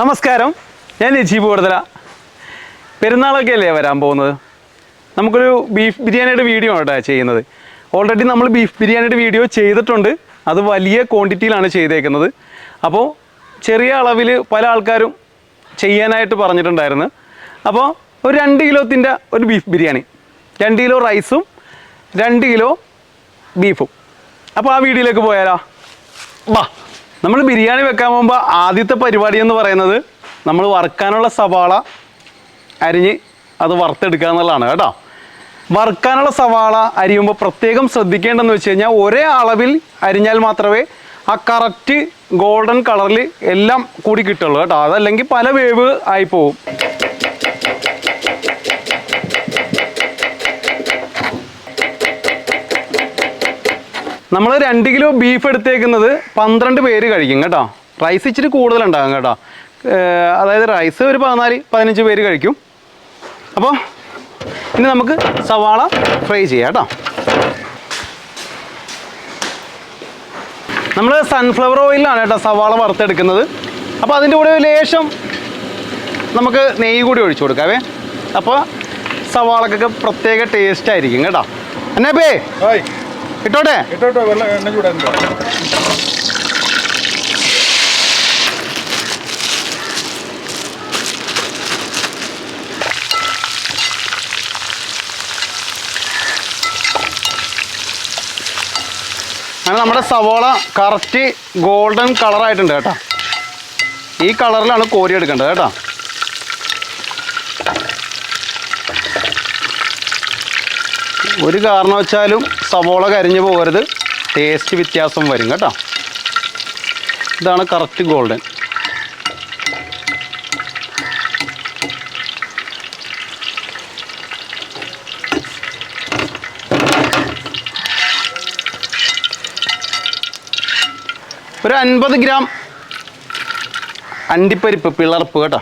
നമസ്കാരം. ഞാൻ നജീബ് കൊടുതല പെരുന്നാളൊക്കെ അല്ലേ വരാൻ പോകുന്നത്? നമുക്കൊരു ബീഫ് ബിരിയാണിയുടെ വീഡിയോ ആണ് കേട്ടോ ചെയ്യുന്നത്. ഓൾറെഡി നമ്മൾ ബീഫ് ബിരിയാണിയുടെ വീഡിയോ ചെയ്തിട്ടുണ്ട്. അത് വലിയ ക്വാണ്ടിറ്റിയിലാണ് ചെയ്തേക്കുന്നത്. അപ്പോൾ ചെറിയ അളവിൽ പല ആൾക്കാരും ചെയ്യാനായിട്ട് പറഞ്ഞിട്ടുണ്ടായിരുന്നു. അപ്പോൾ ഒരു രണ്ട് കിലോത്തിന്റെ ഒരു ബീഫ് ബിരിയാണി രണ്ട് കിലോ റൈസും രണ്ട് കിലോ ബീഫും. അപ്പോൾ ആ വീഡിയോയിലേക്ക് പോയാലോ? വാ. നമ്മൾ ബിരിയാണി വെക്കാൻ പോകുമ്പോൾ ആദ്യത്തെ പരിപാടി എന്ന് പറയുന്നത് നമ്മൾ വറുക്കാനുള്ള സവാള അരിഞ്ഞ് അത് വറുത്തെടുക്കുക എന്നുള്ളതാണ് കേട്ടോ. വറുക്കാനുള്ള സവാള അരിയുമ്പോൾ പ്രത്യേകം ശ്രദ്ധിക്കേണ്ടതെന്ന് വെച്ച് കഴിഞ്ഞാൽ ഒരേ അളവിൽ അരിഞ്ഞാൽ മാത്രമേ ആ കറക്റ്റ് ഗോൾഡൻ കളറിൽ എല്ലാം കൂടി കിട്ടുള്ളൂ കേട്ടോ. അതല്ലെങ്കിൽ പല വേവ് ആയി പോവും. നമ്മൾ രണ്ട് കിലോ ബീഫ് എടുത്തേക്കുന്നത് പന്ത്രണ്ട് പേര് കഴിക്കും കേട്ടോ. റൈസ് ഇച്ചിരി കൂടുതലുണ്ടാകും കേട്ടോ. അതായത് റൈസ് ഒരു പതിനാല് പതിനഞ്ച് പേര് കഴിക്കും. അപ്പോൾ ഇനി നമുക്ക് സവാള ഫ്രൈ ചെയ്യാം കേട്ടോ. നമ്മൾ സൺഫ്ലവർ ഓയിലാണ് കേട്ടോ സവാള വറുത്തെടുക്കുന്നത്. അപ്പോൾ അതിന്റെ കൂടെ ലേശം നമുക്ക് നെയ്യ് കൂടി ഒഴിച്ചു കൊടുക്കാവേ. അപ്പോൾ സവാളക്കൊക്കെ പ്രത്യേക ടേസ്റ്റ് ആയിരിക്കും കേട്ടോ. എന്നാ പേ ഇട്ടോട്ടെ? ഇട്ടോട്ടോ വെള്ളം എണ്ണ ചൂടാൻ അങ്ങനെ നമ്മുടെ സവോള കറക്റ്റ് ഗോൾഡൻ കളറായിട്ടുണ്ട് കേട്ടോ. ഈ കളറിലാണ് കോരി എടുക്കേണ്ടത് കേട്ടോ. ഒരു കാരണവശാലും സവോള കരിഞ്ഞു പോകരുത്. ടേസ്റ്റ് വ്യത്യാസം വരും കേട്ടോ. ഇതാണ് കറക്റ്റ് ഗോൾഡൻ ഒരു അൻപത് ഗ്രാം അണ്ടിപ്പരിപ്പ് പിളർപ്പ് കേട്ടോ.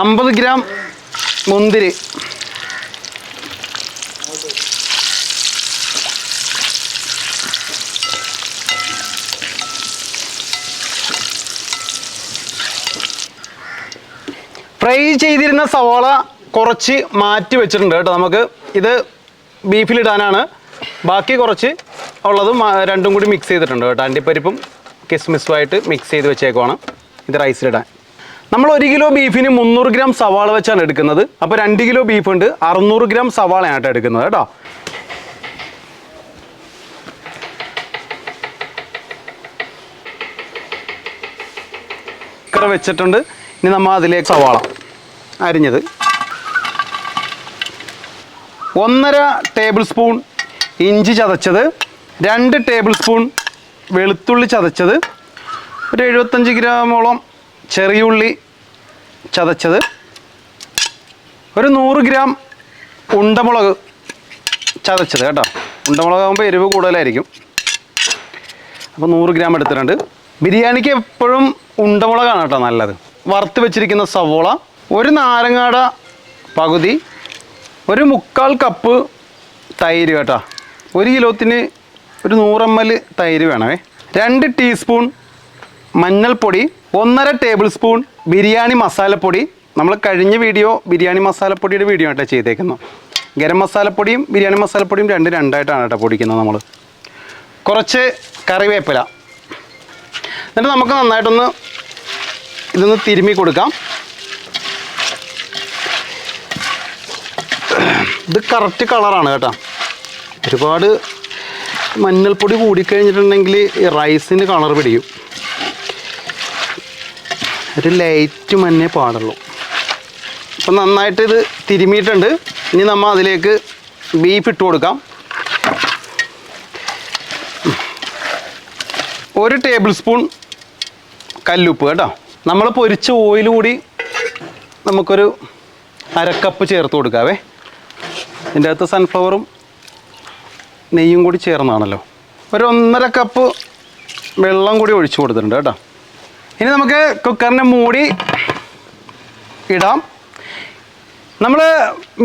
അമ്പത് ഗ്രാം മുന്തിരി. ഫ്രൈ ചെയ്തിരുന്ന സവാള കുറച്ച് മാറ്റി വെച്ചിട്ടുണ്ട് കേട്ടോ. നമുക്ക് ഇത് ബീഫിലിടാനാണ്. ബാക്കി കുറച്ച് ഉള്ളതും രണ്ടും കൂടി മിക്സ് ചെയ്തിട്ടുണ്ട് കേട്ടോ. അണ്ടിപ്പരിപ്പും കിസ്മിസുമായിട്ട് മിക്സ് ചെയ്ത് വെച്ചേക്കുവാണ്. ഇത് റൈസിലിടാൻ നമ്മൾ ഒരു കിലോ ബീഫിന് മുന്നൂറ് ഗ്രാം സവാള വെച്ചാണ് എടുക്കുന്നത്. അപ്പോൾ രണ്ട് കിലോ ബീഫ് ഉണ്ട് അറുന്നൂറ് ഗ്രാം സവാളയാണ് എടുക്കുന്നത് കേട്ടോ. കുക്കർ വെച്ചിട്ടുണ്ട്. ഇനി നമ്മൾ അതിലേക്ക് സവാള അരിഞ്ഞത്. ഒന്നര ടേബിൾ സ്പൂൺ ഇഞ്ചി ചതച്ചത് രണ്ട് ടേബിൾ സ്പൂൺ വെളുത്തുള്ളി ചതച്ചത് ഒരു എഴുപത്തഞ്ച് ഗ്രാമോളം ചെറിയുള്ളി ചതച്ചത് ഒരു നൂറ് ഗ്രാം ഉണ്ടമുളക് ചതച്ചത് കേട്ടോ. ഉണ്ടമുളകാകുമ്പോൾ എരിവ് കൂടുതലായിരിക്കും. അപ്പോൾ നൂറ് ഗ്രാം എടുത്തിട്ടുണ്ട്. ബിരിയാണിക്ക് എപ്പോഴും ഉണ്ടമുളകാണ് കേട്ടോ നല്ലത്. വറുത്ത് വെച്ചിരിക്കുന്ന സവോള ഒരു നാരങ്ങാട പകുതി ഒരു മുക്കാൽ കപ്പ് തൈര് കേട്ടോ. ഒരു കിലോത്തിന് ഒരു നൂറ് എം എൽ തൈര് വേണമേ. രണ്ട് ടീസ്പൂൺ മഞ്ഞൾപ്പൊടി ഒന്നര ടേബിൾ സ്പൂൺ ബിരിയാണി മസാലപ്പൊടി. നമ്മൾ കഴിഞ്ഞ വീഡിയോ ബിരിയാണി മസാലപ്പൊടിയുടെ വീഡിയോ ആയിട്ടാണ് ചെയ്തേക്കുന്നത് ഗരം മസാലപ്പൊടിയും ബിരിയാണി മസാലപ്പൊടിയും രണ്ട് രണ്ടായിട്ടാണ് കേട്ടോ പൊടിക്കുന്നത് നമ്മൾ കുറച്ച് കറിവേപ്പില. എന്നിട്ട് നമുക്ക് നന്നായിട്ടൊന്ന് ഇതൊന്ന് തിരുമ്മി കൊടുക്കാം. ഇത് കറക്റ്റ് കളറാണ് കേട്ടോ. ഒരുപാട് മഞ്ഞൾപ്പൊടി കൂടിക്കഴിഞ്ഞിട്ടുണ്ടെങ്കിൽ റൈസിന് കളർ പിടിക്കും. ഒരു ലൈറ്റ് മഞ്ഞേ പാടുള്ളൂ. അപ്പം നന്നായിട്ട് ഇത് തിരുമിയിട്ടുണ്ട്. ഇനി നമ്മൾ അതിലേക്ക് ബീഫ് ഇട്ട് കൊടുക്കാം. ഒരു ടേബിൾ സ്പൂൺ കല്ലുപ്പ് കേട്ടോ. നമ്മൾ പൊരിച്ച ഓയിൽ കൂടി നമുക്കൊരു അരക്കപ്പ് ചേർത്ത് കൊടുക്കാവേ. ഇതിന്റെ അകത്ത് സൺഫ്ലവറും നെയ്യും കൂടി ചേർന്നാണല്ലോ. ഒരു ഒന്നര കപ്പ് വെള്ളം കൂടി ഒഴിച്ചു കൊടുത്തിട്ടുണ്ട് കേട്ടോ. ഇനി നമുക്ക് കുക്കറിനെ മൂടി ഇടാം. നമ്മൾ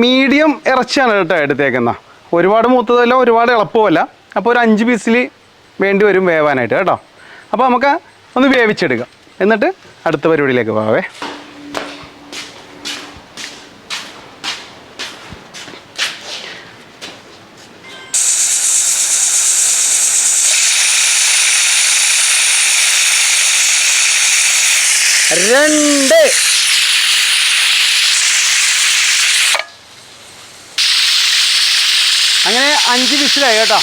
മീഡിയം ഇറച്ചിയാണ് കേട്ടോ എടുത്തേക്കുന്ന. ഒരുപാട് മൂത്തതല്ല ഒരുപാട് എളുപ്പമല്ല അപ്പോൾ ഒരു അഞ്ച് പീസിൽ വേണ്ടി വരും വേവാനായിട്ട് കേട്ടോ. അപ്പോൾ നമുക്ക് ഒന്ന് വേവിച്ചെടുക്കാം. എന്നിട്ട് അടുത്ത പരിപാടിയിലേക്ക് പോകാവേ രണ്ട് അങ്ങനെ അഞ്ച് വിസിലായി കേട്ടോ.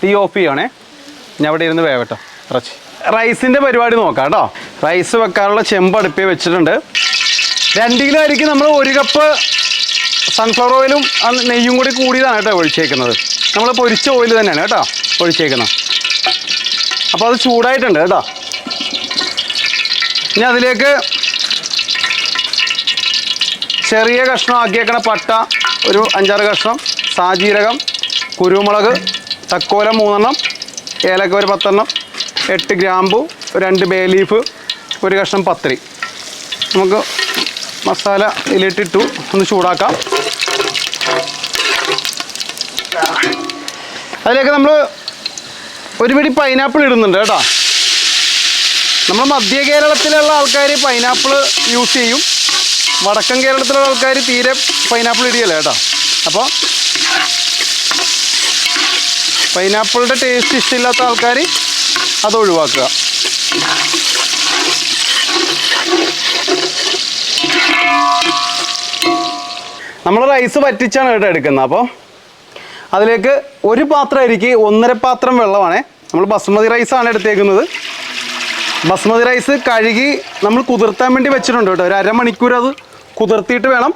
തീ ഓഫ് ചെയ്യണേ. ഞാൻ അവിടെ ഇരുന്ന് വേവട്ടോ ഇറച്ചി. റൈസിന്റെ പരിപാടി നോക്കാം കേട്ടോ. റൈസ് വെക്കാനുള്ള ചെമ്പ് അടുപ്പേ വെച്ചിട്ടുണ്ട്. രണ്ട് കിലോ അരിക്ക് നമ്മൾ ഒരു കപ്പ് സൺഫ്ലവർ ഓയിലും നെയ്യും കൂടി കൂടിയതാണ് കേട്ടോ ഒഴിച്ചേക്കുന്നത്. നമ്മൾ പൊരിച്ച ഓയിൽ തന്നെയാണ് കേട്ടോ ഒഴിച്ചേക്കുന്നത്. അപ്പോൾ അത് ചൂടായിട്ടുണ്ട് കേട്ടോ. ഇനി അതിലേക്ക് ചെറിയ കഷ്ണമാക്കിയേക്കണ പട്ട ഒരു അഞ്ചാറ് കഷ്ണം സാജീരകം കുരുമുളക് തക്കോലം മൂന്നെണ്ണം ഏലക്ക ഒരു പത്തെണ്ണം എട്ട് ഗ്രാമ്പു രണ്ട് ബേ ലീഫ് ഒരു കഷ്ണം പത്തിരി. നമുക്ക് മസാല ഇതിലിട്ടിട്ടു ഒന്ന് ചൂടാക്കാം. അതിലേക്ക് നമ്മൾ ഒരു പിടി പൈനാപ്പിൾ ഇടുന്നുണ്ട് കേട്ടോ. നമ്മൾ മധ്യ കേരളത്തിലുള്ള ആൾക്കാർ പൈനാപ്പിൾ യൂസ് ചെയ്യും. വടക്കൻ കേരളത്തിലുള്ള ആൾക്കാർ തീരെ പൈനാപ്പിൾ ഇടിയല്ല കേട്ടോ. അപ്പോൾ പൈനാപ്പിളിന്റെ ടേസ്റ്റ് ഇഷ്ടമില്ലാത്ത ആൾക്കാർ അത് ഒഴിവാക്കുക. നമ്മൾ റൈസ് വറ്റിച്ചാണ് കേട്ടോ എടുക്കുന്നത്. അപ്പോൾ അതിലേക്ക് ഒരു പാത്രം അരിക്ക് ഒന്നര പാത്രം വെള്ളമാണ്. നമ്മൾ ബസ്മതി റൈസാണ് എടുത്തേക്കുന്നത്. ബസ്മതി റൈസ് കഴുകി നമ്മൾ കുതിർത്താൻ വേണ്ടി വെച്ചിട്ടുണ്ട് കേട്ടോ. ഒരു അരമണിക്കൂർ അത് കുതിർത്തിയിട്ട് വേണം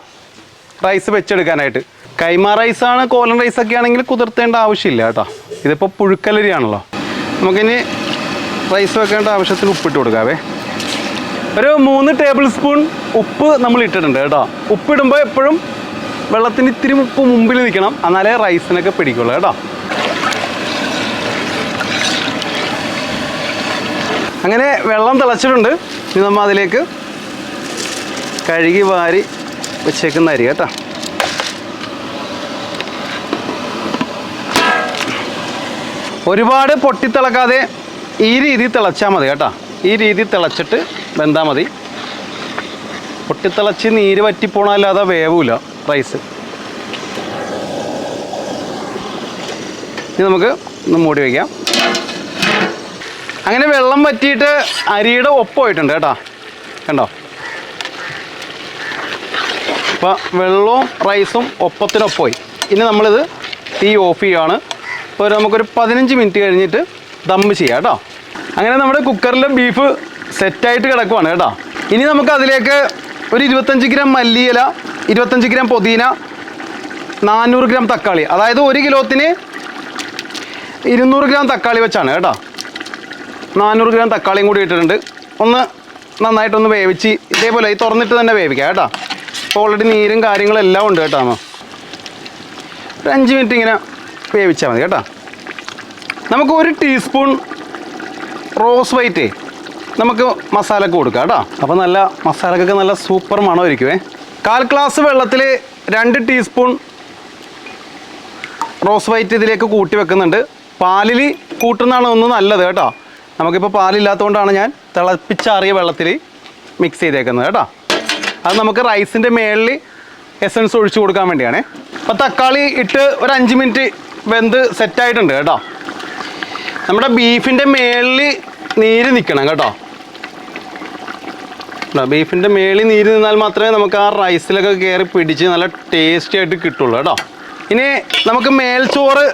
റൈസ് വെച്ചെടുക്കാനായിട്ട്. കൈമ റൈസാണ് കോലൻ റൈസൊക്കെ ആണെങ്കിൽ കുതിർത്തേണ്ട ആവശ്യമില്ല കേട്ടോ. ഇതിപ്പോൾ പുഴുക്കലരിയാണല്ലോ. നമുക്കിനി റൈസ് വെക്കേണ്ട ആവശ്യത്തിന് ഉപ്പിട്ട് കൊടുക്കാവേ. ഒരു മൂന്ന് ടേബിൾ സ്പൂൺ ഉപ്പ് നമ്മൾ ഇട്ടിട്ടുണ്ട് കേട്ടോ. ഉപ്പിടുമ്പോൾ എപ്പോഴും വെള്ളത്തിന് ഇത്തിരി ഉപ്പ് മുമ്പിൽ നിൽക്കണം. എന്നാലേ റൈസിനൊക്കെ പിടിക്കുള്ളൂ കേട്ടോ. അങ്ങനെ വെള്ളം തിളച്ചിട്ടുണ്ട്. ഇനി നമ്മൾ അതിലേക്ക് കഴുകി വാരി വെച്ചേക്കുന്ന കേട്ടോ. ഒരുപാട് പൊട്ടിത്തിളക്കാതെ ഈ രീതിയിൽ തിളച്ചാൽ മതി കേട്ടോ. ഈ രീതിയിൽ തിളച്ചിട്ട് വെന്താൽ മതി. പൊട്ടിത്തിളച്ച് നീര് വറ്റിപ്പോണല്ലാതെ വേവൂല റൈസ്. ഇനി നമുക്ക് ഒന്ന് മൂടി വയ്ക്കാം അങ്ങനെ വെള്ളം വറ്റിയിട്ട് അരിയുടെ ഒപ്പമായിട്ടുണ്ട് കേട്ടോ. കണ്ടോ? അപ്പോൾ വെള്ളവും റൈസും ഒപ്പത്തിനൊപ്പമായി. ഇനി നമ്മളിത് തീ ഓഫ് ചെയ്യുകയാണ് അപ്പോൾ നമുക്കൊരു പതിനഞ്ച് മിനിറ്റ് കഴിഞ്ഞിട്ട് ദം ചെയ്യാം കേട്ടോ. അങ്ങനെ നമ്മുടെ കുക്കറിൽ ബീഫ് സെറ്റായിട്ട് കിടക്കുവാണ് കേട്ടോ. ഇനി നമുക്ക് അതിലേക്ക് ഒരു ഇരുപത്തഞ്ച് ഗ്രാം മല്ലിയില ഇരുപത്തഞ്ച് ഗ്രാം പുതിന നാനൂറ് ഗ്രാം തക്കാളി. അതായത് ഒരു കിലോത്തിന് ഇരുന്നൂറ് ഗ്രാം തക്കാളി വെച്ചാണ് കേട്ടോ. നാനൂറ് ഗ്രാം തക്കാളിയും കൂടി ഇട്ടിട്ടുണ്ട്. ഒന്ന് നന്നായിട്ടൊന്ന് വേവിച്ച് ഇതേപോലെ തുറന്നിട്ട് തന്നെ വേവിക്കാം കേട്ടോ. അപ്പോൾ ഓൾറെഡി നീരും കാര്യങ്ങളും എല്ലാം ഉണ്ട് കേട്ടോ ഒരു അഞ്ച് മിനിറ്റ് ഇങ്ങനെ വേവിച്ചാൽ മതി കേട്ടോ. നമുക്ക് ഒരു ടീസ്പൂൺ റോസ് വൈറ്റ് നമുക്ക് മസാലക്ക് കൊടുക്കാം കേട്ടോ. അപ്പോൾ നല്ല മസാലക്കൊക്കെ നല്ല സൂപ്പർ മണമായിരിക്കുമേ കാൽ ഗ്ലാസ് വെള്ളത്തിൽ രണ്ട് ടീസ്പൂൺ റോസ് വൈറ്റ് ഇതിലേക്ക് കൂട്ടി വെക്കുന്നുണ്ട്. പാലിൽ കൂട്ടുന്നതാണ് ഒന്ന് നല്ലത് കേട്ടോ. നമുക്കിപ്പോൾ പാലില്ലാത്തതുകൊണ്ടാണ് ഞാൻ തിളപ്പിച്ചാറിയ വെള്ളത്തിൽ മിക്സ് ചെയ്തേക്കുന്നത് കേട്ടോ. അത് നമുക്ക് റൈസിന്റെ മേളിൽ എസൻസ് ഒഴിച്ചു കൊടുക്കാൻ വേണ്ടിയാണേ. അപ്പോൾ തക്കാളി ഇട്ട് ഒരു അഞ്ച് മിനിറ്റ് വെന്ത് സെറ്റായിട്ടുണ്ട് കേട്ടോ. നമ്മുടെ ബീഫിന്റെ മേളിൽ നീര് നിൽക്കണം കേട്ടോ. ബീഫിന്റെ മേളിൽ നീര് നിന്നാൽ മാത്രമേ നമുക്ക് ആ റൈസിലൊക്കെ കയറി പിടിച്ച് നല്ല ടേസ്റ്റി ആയിട്ട് കിട്ടുള്ളൂ കേട്ടോ. ഇനി നമുക്ക് മേൽച്ചോറ്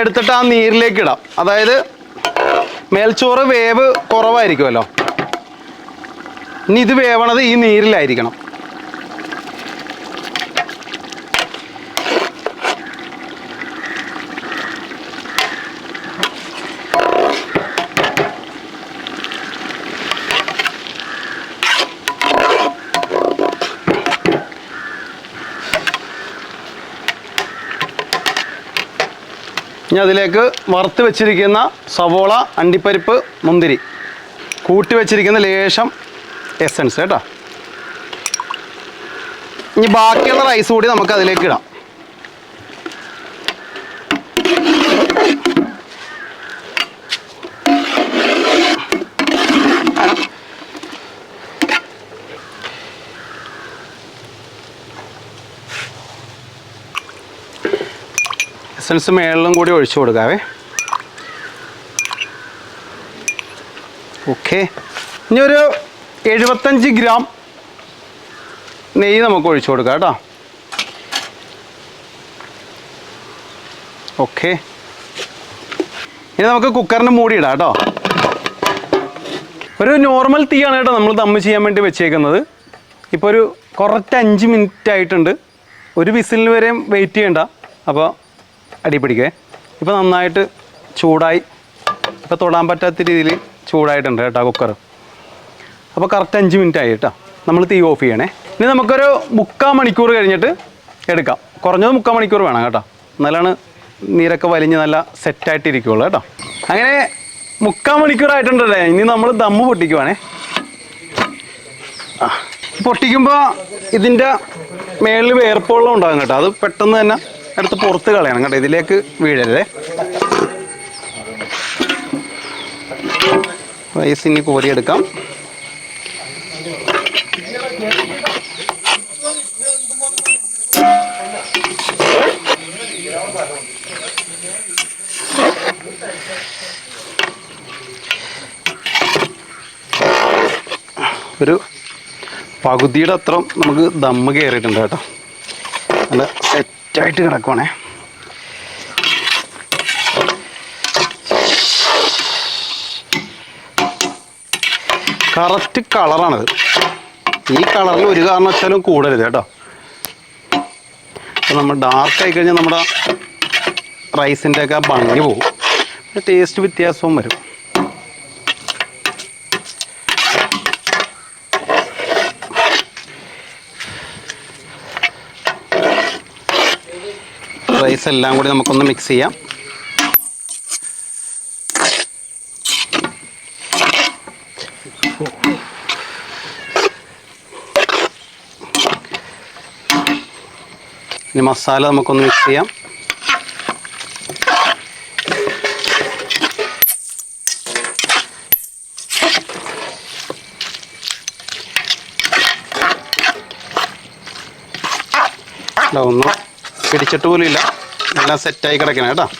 എടുത്തിട്ട് ആ നീരിലേക്ക് ഇടാം. അതായത് മേൽച്ചോറ് വേവ് കുറവായിരിക്കുമല്ലോ. ഇനി ഇത് വേവണത് ഈ നീരിലായിരിക്കണം. ഇനി അതിലേക്ക് വറുത്ത് വെച്ചിരിക്കുന്ന സവോള അണ്ടിപ്പരിപ്പ് മുന്തിരി. കൂട്ടി വെച്ചിരിക്കുന്ന ലേശം എസൻസ് കേട്ടോ. ഇനി ബാക്കിയുള്ള റൈസ് കൂടി നമുക്ക് അതിലേക്ക് ഇടാം. എസൻസ് മേളിലും കൂടി ഒഴിച്ചു കൊടുക്കാവേ. ഓക്കെ ഇനി ഒരു എഴുപത്തഞ്ച് ഗ്രാം നെയ്യ് നമുക്ക് ഒഴിച്ചു കൊടുക്കാം കേട്ടോ. ഓക്കെ. ഇനി നമുക്ക് കുക്കറിന് മൂടിയിടാം കേട്ടോ. ഒരു നോർമൽ തീയാണ് കേട്ടോ നമ്മൾ ദമ്മ് ചെയ്യാൻ വേണ്ടി വെച്ചേക്കുന്നത്. ഇപ്പോൾ ഒരു കുറച്ച് അഞ്ച് മിനിറ്റ് ആയിട്ടുണ്ട്. ഒരു വിസിലിന് വരെയും വെയിറ്റ് ചെയ്യണ്ട. അപ്പോൾ അടി പിടിക്കേ. ഇപ്പോൾ നന്നായിട്ട് ചൂടായി. ഇപ്പോൾ തൊടാൻ പറ്റാത്ത രീതിയിൽ ചൂടായിട്ടുണ്ട് കേട്ടോ കുക്കർ അപ്പോൾ കറക്റ്റ് അഞ്ച് മിനിറ്റ് ആയി കേട്ടോ നമ്മൾ തീ ഓഫ് ചെയ്യണേ. ഇനി നമുക്കൊരു മുക്കാൽ മണിക്കൂർ കഴിഞ്ഞിട്ട് എടുക്കാം. കുറഞ്ഞത് മുക്കാൽ മണിക്കൂർ വേണം കേട്ടോ. എന്നാലാണ് നീരൊക്കെ വലിഞ്ഞ് നല്ല സെറ്റായിട്ട് ഇരിക്കുള്ളൂ കേട്ടോ. അങ്ങനെ മുക്കാൽ മണിക്കൂർ ആയിട്ടുണ്ടല്ലേ ഇനി നമ്മൾ ദമ്മ് പൊട്ടിക്കുവാണേ. പൊട്ടിക്കുമ്പോൾ ഇതിന്റെ മേളിൽ വേർപ്പുള്ളം ഉണ്ടാകും കേട്ടോ. അത് പെട്ടെന്ന് തന്നെ എടുത്ത് പുറത്ത് കളയണം കേട്ടോ. ഇതിലേക്ക് വീഴല്ലേ റൈസ് ഇനി കോരിയെടുക്കാം. ഒരു പകുതിയുടെ അത്ര നമുക്ക് ദമ്മ് കയറിയിട്ടുണ്ട് കേട്ടോ. നല്ല സെറ്റായിട്ട് കിടക്കുവാണേ. കറക്റ്റ് കളറാണത് ഈ കളറിൽ ഒരു കാരണവശാലും കൂടരുത് കേട്ടോ. നമ്മൾ ഡാർക്ക് ആയി കഴിഞ്ഞാൽ നമ്മുടെ റൈസിന്റെ ഒക്കെ ഭംഗി പോകും ടേസ്റ്റ് വ്യത്യാസവും വരും. റൈസ് എല്ലാം കൂടി നമുക്കൊന്ന് മിക്സ് ചെയ്യാം. ഇനി മസാല നമുക്കൊന്ന് മിക്സ് ചെയ്യാം. ഒന്നും പിടിച്ചിട്ട് പോലും ഇല്ല. എല്ലാം സെറ്റായി കിടക്കണം കേട്ടോ.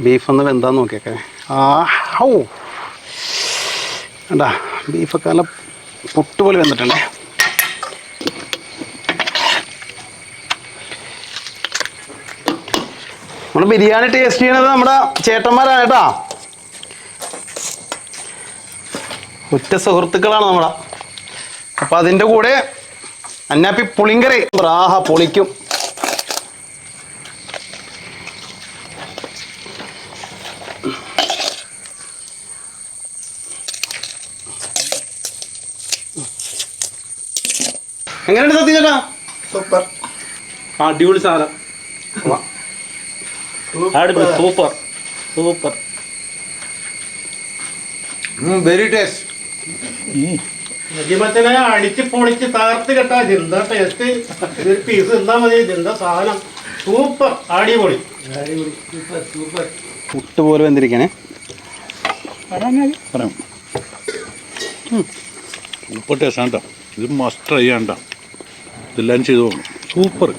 ബീഫ് ഒന്ന് വെന്താന്ന് നോക്കിയേക്കെ. ആ ഹൗ. വേണ്ട ബീഫൊക്കെ നല്ല പൊട്ടുപോലെ വെന്തിട്ടുണ്ടേ. നമ്മൾ ബിരിയാണി ടേസ്റ്റ് ചെയ്യണത് നമ്മുടെ ചേട്ടന്മാരാണ് കേട്ടാ. ഉറ്റ സുഹൃത്തുക്കളാണ് നമ്മളെ. അപ്പം അതിന്റെ കൂടെ അന്നാപ്പി പുളിങ്കറി. റാഹ പൊളിക്കും. എങ്ങനെയുണ്ട് സത്യം ചേട്ടാ? സൂപ്പർ. അടിപൊളി സാധനം. അടിപൊളി സൂപ്പർ. സൂപ്പർ. വെരി ടേസ്റ്റ് മറ്റേ അടിച്ച് പൊളിച്ച് തകർത്ത് കെട്ടാ. ചിന്ത ടേസ്റ്റ് ഒരു പീസ് ഇന്താ മതി. ചിന്ത സാധനം? സൂപ്പർ. അടിപൊളി. പുട്ട് പോലെ വന്നിരിക്കണേ പറയാം. സൂപ്പർ ടേസ്റ്റ് കേട്ടോ ഇത് മസ്റ്റ് ട്രൈ ചെയ്യണ്ട ഇതെല്ലാം ചെയ്തു പോകണം സൂപ്പർ.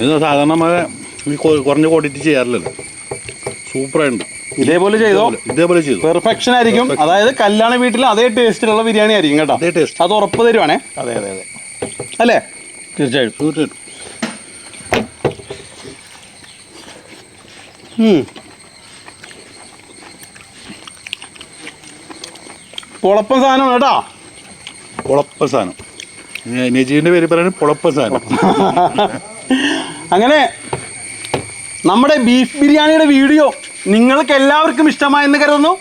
ഇത് സാധാരണ നമ്മൾ ഈ കുറഞ്ഞ ക്വാണ്ടിറ്റി ചെയ്യാറില്ലല്ലോ. സൂപ്പറായിട്ടുണ്ട് ഇതേപോലെ ചെയ്തോ? ഇതേപോലെ ചെയ്തു. പെർഫെക്ഷൻ ആയിരിക്കും. അതായത് കല്യാണ വീട്ടിൽ അതേ ടേസ്റ്റിലുള്ള ബിരിയാണി ആയിരിക്കും കേട്ടോ. അതേ ടേസ്റ്റ് അത് ഉറപ്പ് തരുവാണേ. അതെ അതെ അതെ. അല്ലേ? തീർച്ചയായും. തീർച്ചയായിട്ടും. ഉം. പൊളപ്പൻ സാധനം കേട്ടോ. പൊളപ്പ സാധനം. നജീബിന്റെ പേര് പറയുന്നത് പൊളപ്പ സാധനം. അങ്ങനെ നമ്മുടെ ബീഫ് ബിരിയാണിയുടെ വീഡിയോ നിങ്ങൾക്ക് എല്ലാവർക്കും ഇഷ്ടമായെന്ന് കരുതുന്നു.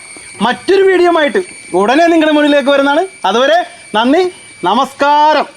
മറ്റൊരു വീഡിയോ ആയിട്ട് ഉടനെ നിങ്ങളുടെ മുന്നിലേക്ക് വരുന്നതാണ്. അതുവരെ നന്ദി നമസ്കാരം.